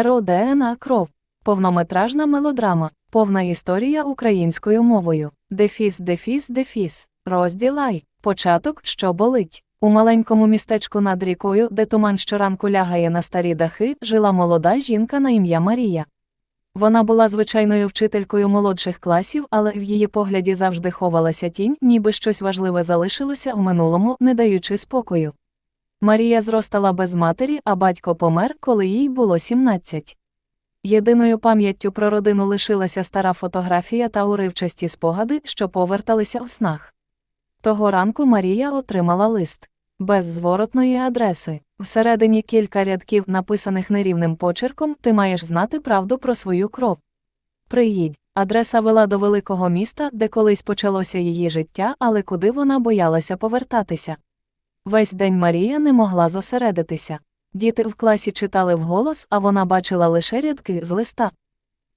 РОДНА кров. Повнометражна мелодрама. Повна історія українською мовою. Дефіс, дефіс, дефіс. Розділ Ай. Початок, що болить. У маленькому містечку над рікою, де туман щоранку лягає на старі дахи, жила молода жінка на ім'я Марія. Вона була звичайною вчителькою молодших класів, але в її погляді завжди ховалася тінь, ніби щось важливе залишилося в минулому, не даючи спокою. Марія зростала без матері, а батько помер, коли їй було 17. Єдиною пам'яттю про родину лишилася стара фотографія та уривчасті спогади, що поверталися в снах. Того ранку Марія отримала лист без зворотної адреси. Всередині кілька рядків, написаних нерівним почерком, ти маєш знати правду про свою кров. Приїдь. Адреса вела до великого міста, де колись почалося її життя, але куди вона боялася повертатися. Весь день Марія не могла зосередитися. Діти в класі читали вголос, а вона бачила лише рядки з листа.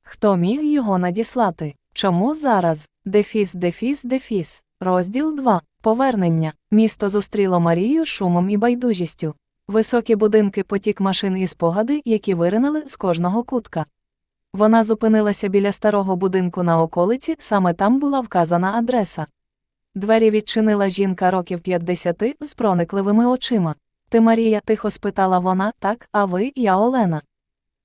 Хто міг його надіслати? Чому зараз? Дефіс, дефіс, дефіс. Розділ 2. Повернення. Місто зустріло Марію шумом і байдужістю. Високі будинки, потік машин і спогади, які виринали з кожного кутка. Вона зупинилася біля старого будинку на околиці, саме там була вказана адреса. Двері відчинила жінка років 50 з проникливими очима. Ти Марія, тихо спитала вона, так, а ви, я Олена.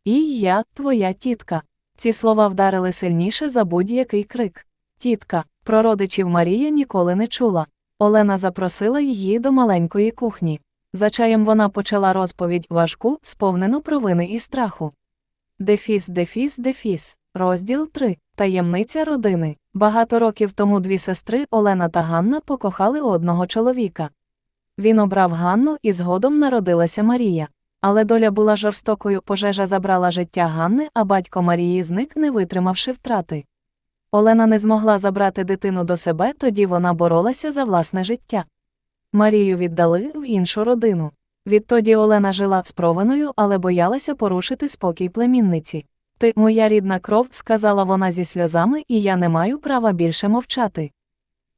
І я, твоя тітка. Ці слова вдарили сильніше за будь-який крик. Тітка, про родичів Марія ніколи не чула. Олена запросила її до маленької кухні. За чаєм вона почала розповідь важку, сповнену провини і страху. Дефіс, дефіс, дефіс. Розділ 3. Таємниця родини. Багато років тому дві сестри Олена та Ганна покохали одного чоловіка. Він обрав Ганну і згодом народилася Марія. Але доля була жорстокою, пожежа забрала життя Ганни, а батько Марії зник, не витримавши втрати. Олена не змогла забрати дитину до себе, тоді вона боролася за власне життя. Марію віддали в іншу родину. Відтоді Олена жила з але боялася порушити спокій племінниці. Ти, моя рідна кров, сказала вона зі сльозами, і я не маю права більше мовчати.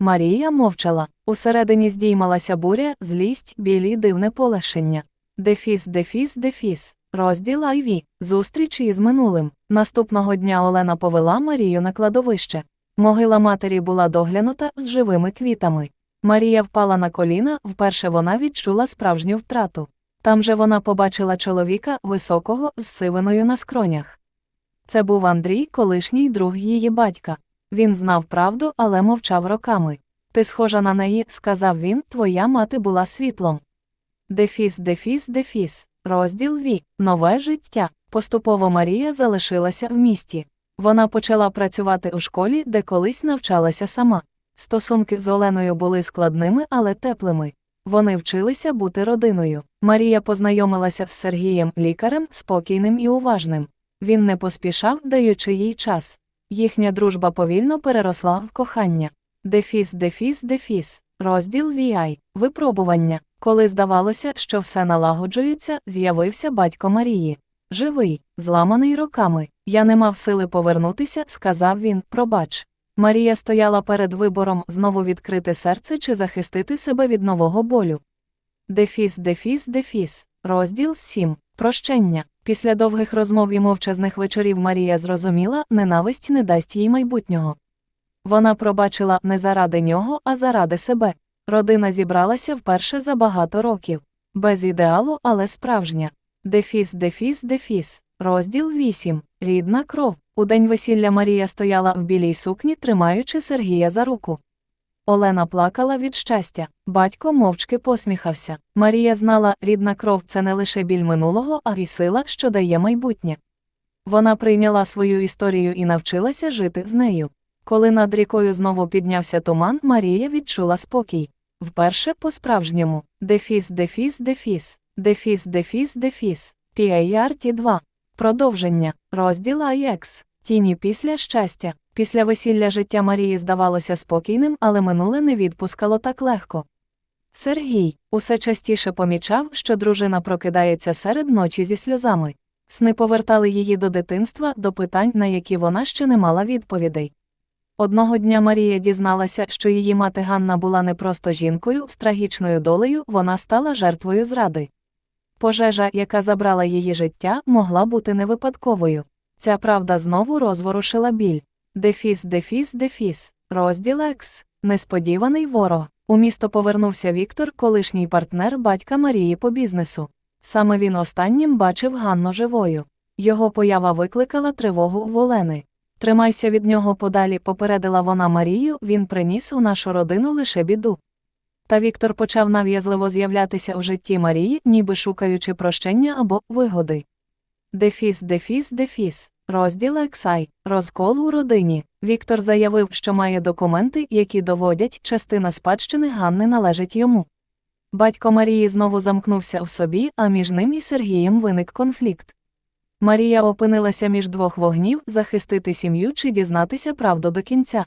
Марія мовчала. Усередині здіймалася буря, злість, білі дивне полегшення. Дефіс, дефіс, дефіс. Розділ Айві. Зустріч із минулим. Наступного дня Олена повела Марію на кладовище. Могила матері була доглянута з живими квітами. Марія впала на коліна, вперше вона відчула справжню втрату. Там же вона побачила чоловіка високого з сивиною на скронях. Це був Андрій, колишній друг її батька. Він знав правду, але мовчав роками. Ти схожа на неї, сказав він, твоя мати була світлом. Дефіс, дефіс, дефіс. Розділ Ві. Нове життя. Поступово Марія залишилася в місті. Вона почала працювати у школі, де колись навчалася сама. Стосунки з Оленою були складними, але теплими. Вони вчилися бути родиною. Марія познайомилася з Сергієм, лікарем, спокійним і уважним. Він не поспішав, даючи їй час. Їхня дружба повільно переросла в кохання. Дефіс, дефіс, дефіс. Розділ VI. Випробування. Коли здавалося, що все налагоджується, з'явився батько Марії. Живий, зламаний роками. Я не мав сили повернутися, сказав він, пробач. Марія стояла перед вибором знову відкрити серце чи захистити себе від нового болю. Дефіс, дефіс, дефіс. Розділ 7. Прощення. Після довгих розмов і мовчазних вечорів Марія зрозуміла, ненависть не дасть їй майбутнього. Вона пробачила не заради нього, а заради себе. Родина зібралася вперше за багато років. Без ідеалу, але справжня. Дефіс, дефіс, дефіс. Розділ 8. Рідна кров. У день весілля Марія стояла в білій сукні, тримаючи Сергія за руку. Олена плакала від щастя, батько мовчки посміхався. Марія знала, рідна кров це не лише біль минулого, а й сила, що дає майбутнє. Вона прийняла свою історію і навчилася жити з нею. Коли над рікою знову піднявся туман, Марія відчула спокій. Вперше по-справжньому. Дефіс, дефіс, дефіс, дефіс, дефіс, дефіс. PART 2. Продовження. Розділ АЄКС. Тіні після щастя. Після весілля життя Марії здавалося спокійним, але минуле не відпускало так легко. Сергій усе частіше помічав, що дружина прокидається серед ночі зі сльозами. Сни повертали її до дитинства, до питань, на які вона ще не мала відповідей. Одного дня Марія дізналася, що її мати Ганна була не просто жінкою з трагічною долею, вона стала жертвою зради. Пожежа, яка забрала її життя, могла бути не випадковою. Ця правда знову розворушила біль. Дефіс, дефіс, дефіс. Розділ Екс. Несподіваний ворог. У місто повернувся Віктор, колишній партнер батька Марії по бізнесу. Саме він останнім бачив Ганну живою. Його поява викликала тривогу в Олени. Тримайся від нього подалі, попередила вона Марію, він приніс у нашу родину лише біду. Та Віктор почав нав'язливо з'являтися у житті Марії, ніби шукаючи прощення або вигоди. Дефіс, дефіс, дефіс. Розділ Ексай. Розкол у родині. Віктор заявив, що має документи, які доводять, частина спадщини Ганни належить йому. Батько Марії знову замкнувся в собі, а між ним і Сергієм виник конфлікт. Марія опинилася між двох вогнів захистити сім'ю чи дізнатися правду до кінця.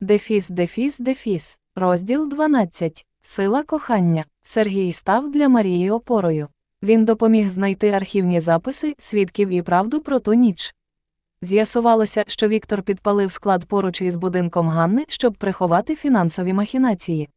Дефіс, дефіс, дефіс. Розділ 12. Сила кохання. Сергій став для Марії опорою. Він допоміг знайти архівні записи, свідків і правду про ту ніч. З'ясувалося, що Віктор підпалив склад поруч із будинком Ганни, щоб приховати фінансові махінації.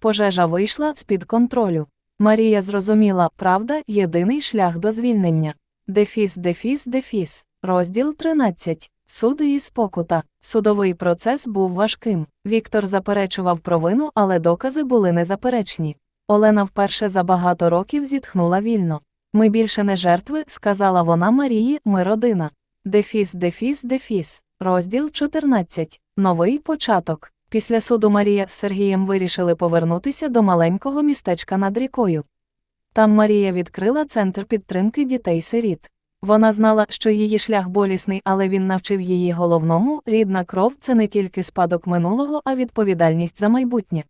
Пожежа вийшла з під контролю. Марія зрозуміла, правда, єдиний шлях до звільнення. Дефіс, дефіс, дефіс. Розділ 13. Суд і спокута. Судовий процес був важким. Віктор заперечував провину, але докази були незаперечні. Олена вперше за багато років зітхнула вільно. Ми більше не жертви, сказала вона Марії, ми родина. Дефіс, дефіс, дефіс. Розділ 14. Новий початок. Після суду Марія з Сергієм вирішили повернутися до маленького містечка над рікою. Там Марія відкрила центр підтримки дітей-сиріт. Вона знала, що її шлях болісний, але він навчив її головному рідна кров це не тільки спадок минулого, а відповідальність за майбутнє.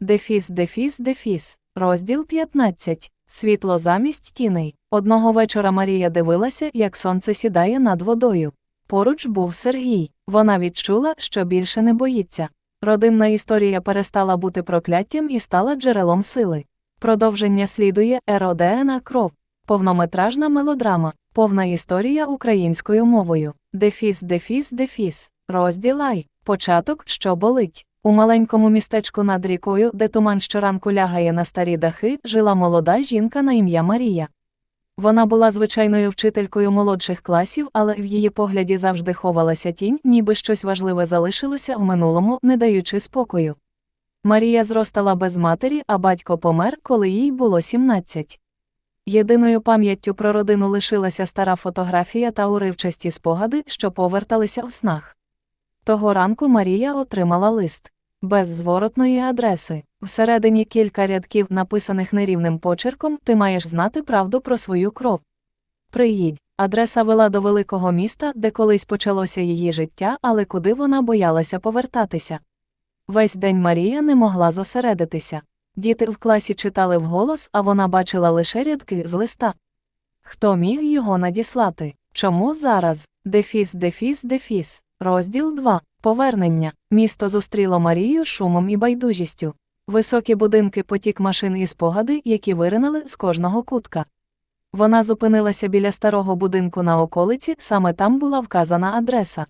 Дефіс, дефіс, дефіс. Розділ 15. Світло замість тіней. Одного вечора Марія дивилася, як сонце сідає над водою. Поруч був Сергій. Вона відчула, що більше не боїться. Родинна історія перестала бути прокляттям і стала джерелом сили. Продовження слідує Еродеена кров. Повнометражна мелодрама. Повна історія українською мовою. Дефіс, дефіс, дефіс. розділай, Початок, що болить. У маленькому містечку над рікою, де туман щоранку лягає на старі дахи, жила молода жінка на ім'я Марія. Вона була звичайною вчителькою молодших класів, але в її погляді завжди ховалася тінь, ніби щось важливе залишилося в минулому, не даючи спокою. Марія зростала без матері, а батько помер, коли їй було 17. Єдиною пам'яттю про родину лишилася стара фотографія та уривчасті спогади, що поверталися в снах. Того ранку Марія отримала лист без зворотної адреси. Всередині кілька рядків, написаних нерівним почерком, ти маєш знати правду про свою кров. Приїдь. Адреса вела до великого міста, де колись почалося її життя, але куди вона боялася повертатися. Весь день Марія не могла зосередитися. Діти в класі читали вголос, а вона бачила лише рядки з листа. Хто міг його надіслати? Чому зараз? Дефіс, дефіс, дефіс. Розділ 2. Повернення. Місто зустріло Марію шумом і байдужістю. Високі будинки, потік машин і спогади, які виринали з кожного кутка. Вона зупинилася біля старого будинку на околиці, саме там була вказана адреса.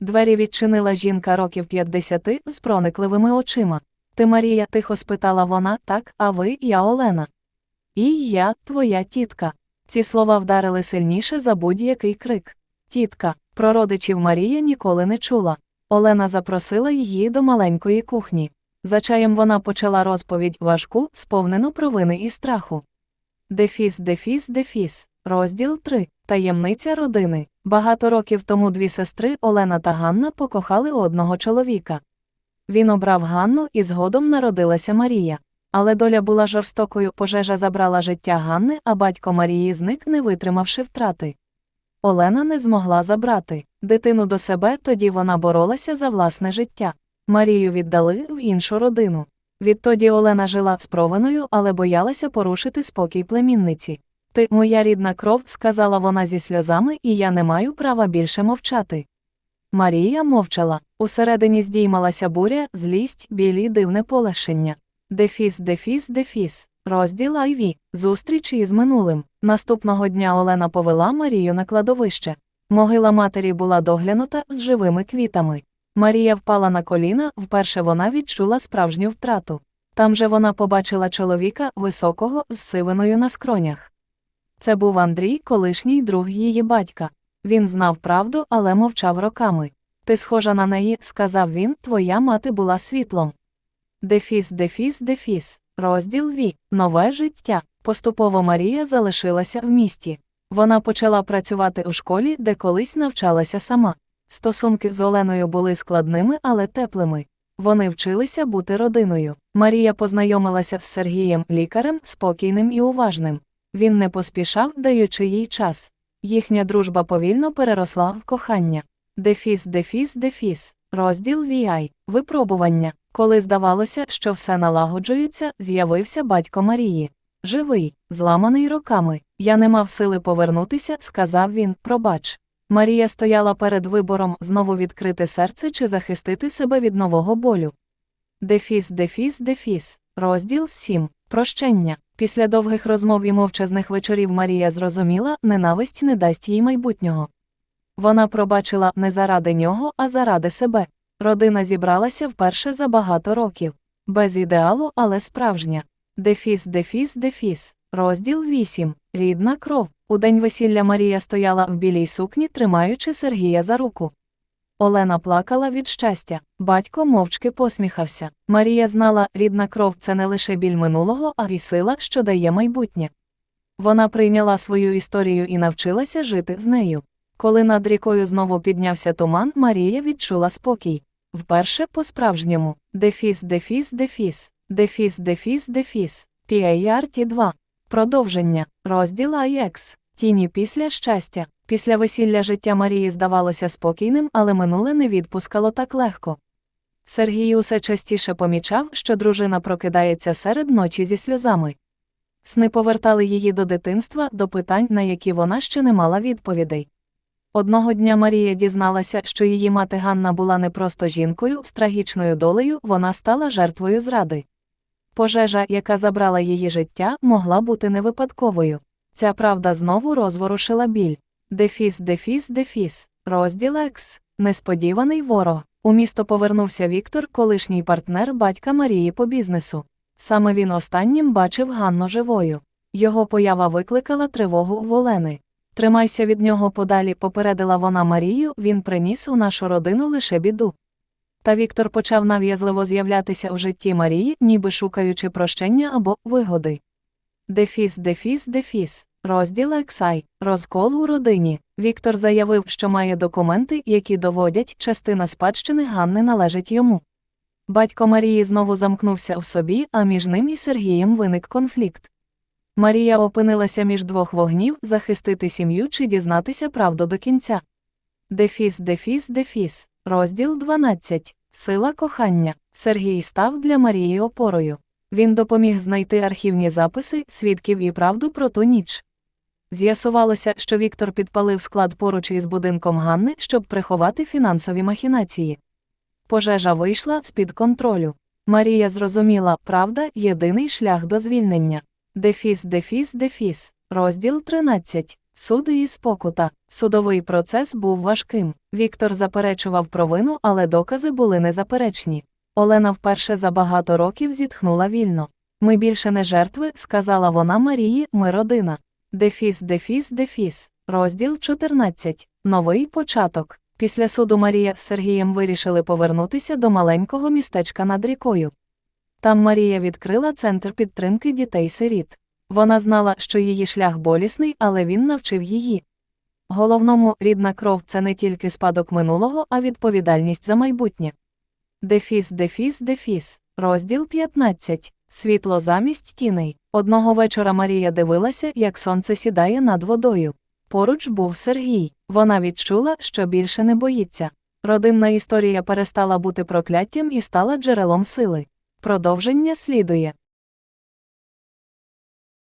Двері відчинила жінка років 50 з проникливими очима. Ти Марія, тихо спитала вона, так, а ви, я Олена. І я, твоя тітка. Ці слова вдарили сильніше за будь-який крик. Тітка, про родичів Марія ніколи не чула. Олена запросила її до маленької кухні. За чаєм вона почала розповідь важку, сповнену провини і страху. Дефіс, дефіс, дефіс. Розділ 3. Таємниця родини. Багато років тому дві сестри Олена та Ганна покохали одного чоловіка. Він обрав Ганну і згодом народилася Марія. Але доля була жорстокою, пожежа забрала життя Ганни, а батько Марії зник, не витримавши втрати. Олена не змогла забрати дитину до себе, тоді вона боролася за власне життя. Марію віддали в іншу родину. Відтоді Олена жила з провиною, але боялася порушити спокій племінниці. Ти, моя рідна кров, сказала вона зі сльозами, і я не маю права більше мовчати. Марія мовчала. Усередині здіймалася буря, злість, білі дивне полегшення. Дефіс, дефіс, дефіс. Розділ Айві. Зустріч із минулим. Наступного дня Олена повела Марію на кладовище. Могила матері була доглянута з живими квітами. Марія впала на коліна, вперше вона відчула справжню втрату. Там же вона побачила чоловіка, високого, з сивиною на скронях. Це був Андрій, колишній друг її батька. Він знав правду, але мовчав роками. Ти схожа на неї, сказав він, твоя мати була світлом. Дефіс, дефіс, дефіс. Розділ Ві. Нове життя. Поступово Марія залишилася в місті. Вона почала працювати у школі, де колись навчалася сама. Стосунки з Оленою були складними, але теплими. Вони вчилися бути родиною. Марія познайомилася з Сергієм, лікарем, спокійним і уважним. Він не поспішав, даючи їй час. Їхня дружба повільно переросла в кохання. Дефіс, дефіс, дефіс. Розділ VI. Випробування. Коли здавалося, що все налагоджується, з'явився батько Марії. Живий, зламаний роками. Я не мав сили повернутися, сказав він, пробач. Марія стояла перед вибором знову відкрити серце чи захистити себе від нового болю. Дефіс, дефіс, дефіс. Розділ 7. Прощення. Після довгих розмов і мовчазних вечорів Марія зрозуміла, ненависть не дасть їй майбутнього. Вона пробачила не заради нього, а заради себе. Родина зібралася вперше за багато років. Без ідеалу, але справжня. Дефіс, дефіс, дефіс. Розділ 8. Рідна кров. У день весілля Марія стояла в білій сукні, тримаючи Сергія за руку. Олена плакала від щастя, батько мовчки посміхався. Марія знала, рідна кров це не лише біль минулого, а й сила, що дає майбутнє. Вона прийняла свою історію і навчилася жити з нею. Коли над рікою знову піднявся туман, Марія відчула спокій. Вперше по-справжньому. Дефіс, дефіс, дефіс, дефіс, дефіс, дефіс. PART 2. Продовження. Розділ AX. Тіні після щастя. Після весілля життя Марії здавалося спокійним, але минуле не відпускало так легко. Сергій усе частіше помічав, що дружина прокидається серед ночі зі сльозами. Сни повертали її до дитинства, до питань, на які вона ще не мала відповідей. Одного дня Марія дізналася, що її мати Ганна була не просто жінкою з трагічною долею, вона стала жертвою зради. Пожежа, яка забрала її життя, могла бути не випадковою. Ця правда знову розворушила біль. Дефіс, дефіс, дефіс. Розділ Екс. Несподіваний ворог. У місто повернувся Віктор, колишній партнер батька Марії по бізнесу. Саме він останнім бачив Ганну живою. Його поява викликала тривогу в Олени. Тримайся від нього подалі, попередила вона Марію, він приніс у нашу родину лише біду. Та Віктор почав нав'язливо з'являтися у житті Марії, ніби шукаючи прощення або вигоди. Дефіс, дефіс, дефіс. Розділ Ексай. Розкол у родині. Віктор заявив, що має документи, які доводять, частина спадщини Ганни належить йому. Батько Марії знову замкнувся в собі, а між ним і Сергієм виник конфлікт. Марія опинилася між двох вогнів захистити сім'ю чи дізнатися правду до кінця. Дефіс, дефіс, дефіс. Розділ 12. Сила кохання. Сергій став для Марії опорою. Він допоміг знайти архівні записи, свідків і правду про ту ніч. З'ясувалося, що Віктор підпалив склад поруч із будинком Ганни, щоб приховати фінансові махінації. Пожежа вийшла з під контролю. Марія зрозуміла, правда, єдиний шлях до звільнення. Дефіс, дефіс, дефіс. Розділ 13. Суд і спокута. Судовий процес був важким. Віктор заперечував провину, але докази були незаперечні. Олена вперше за багато років зітхнула вільно. Ми більше не жертви, сказала вона Марії, ми родина. Дефіс, дефіс, дефіс. Розділ 14. Новий початок. Після суду Марія з Сергієм вирішили повернутися до маленького містечка над рікою. Там Марія відкрила центр підтримки дітей-сиріт. Вона знала, що її шлях болісний, але він навчив її. Головному рідна кров це не тільки спадок минулого, а відповідальність за майбутнє. Дефіс, дефіс, дефіс. Розділ 15. Світло замість тіней. Одного вечора Марія дивилася, як сонце сідає над водою. Поруч був Сергій. Вона відчула, що більше не боїться. Родинна історія перестала бути прокляттям і стала джерелом сили. Продовження слідує.